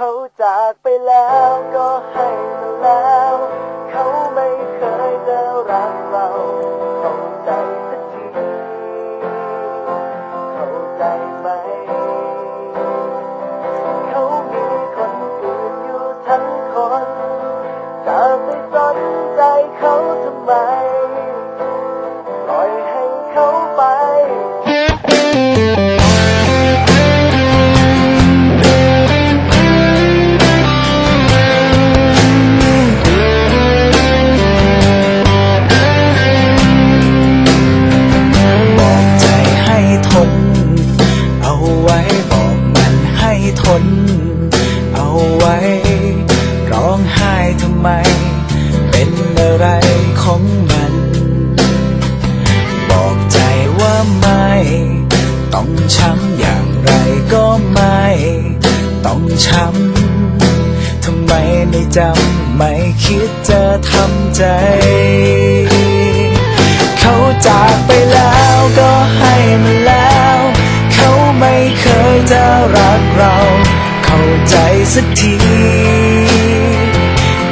เขาจากไปแล้วก็ให้ ทน เอาไว้ ร้องไห้ทำไม เป็นอะไรของมัน บอกใจว่าไม่ ต้องช้ำอย่างไรก็ไม่ ต้องช้ำทำไมไม่จำไม่คิดจะทำใจ เขาจากไปแล้วก็ให้มันแล้ว เขาไม่เคยจะรัก เราเข้าใจสักที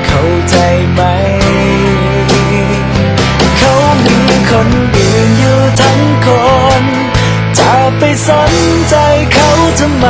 เข้าใจไหม เขามีคนอื่นอยู่ทั้งคน จะไปสนใจเขาทำไม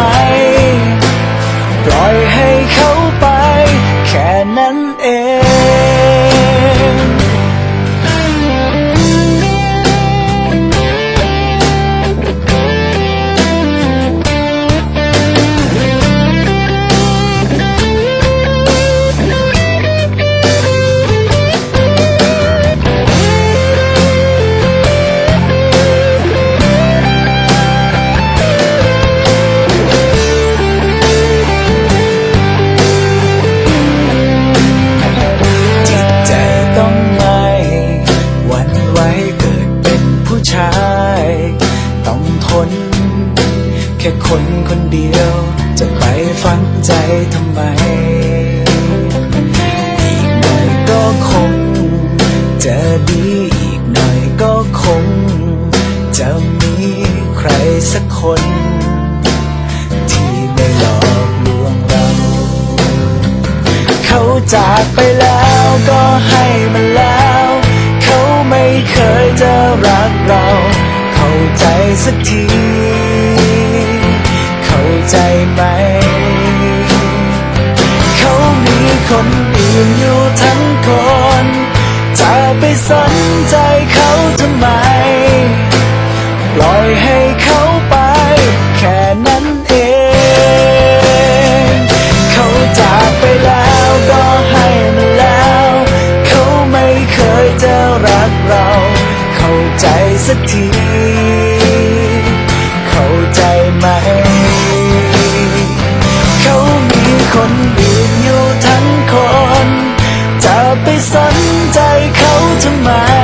ค่คนคนเดียว จะไปฝังใจทำไม อีกหน่อยก็คงจะดีอีกหน่อยก็คง จะมีใครสักคน ที่ไม่หลอกลวงเรา เขาจากไปแล้วก็ให้มันแล้ว เขาไม่เคยจะรักเรา เข้าใจสักที ใจไหม เขามีคนอื่นอยู่ทั้งคน จะไปสนใจเขาทำไม ปล่อยให้ ไปสนใจเขาทำไม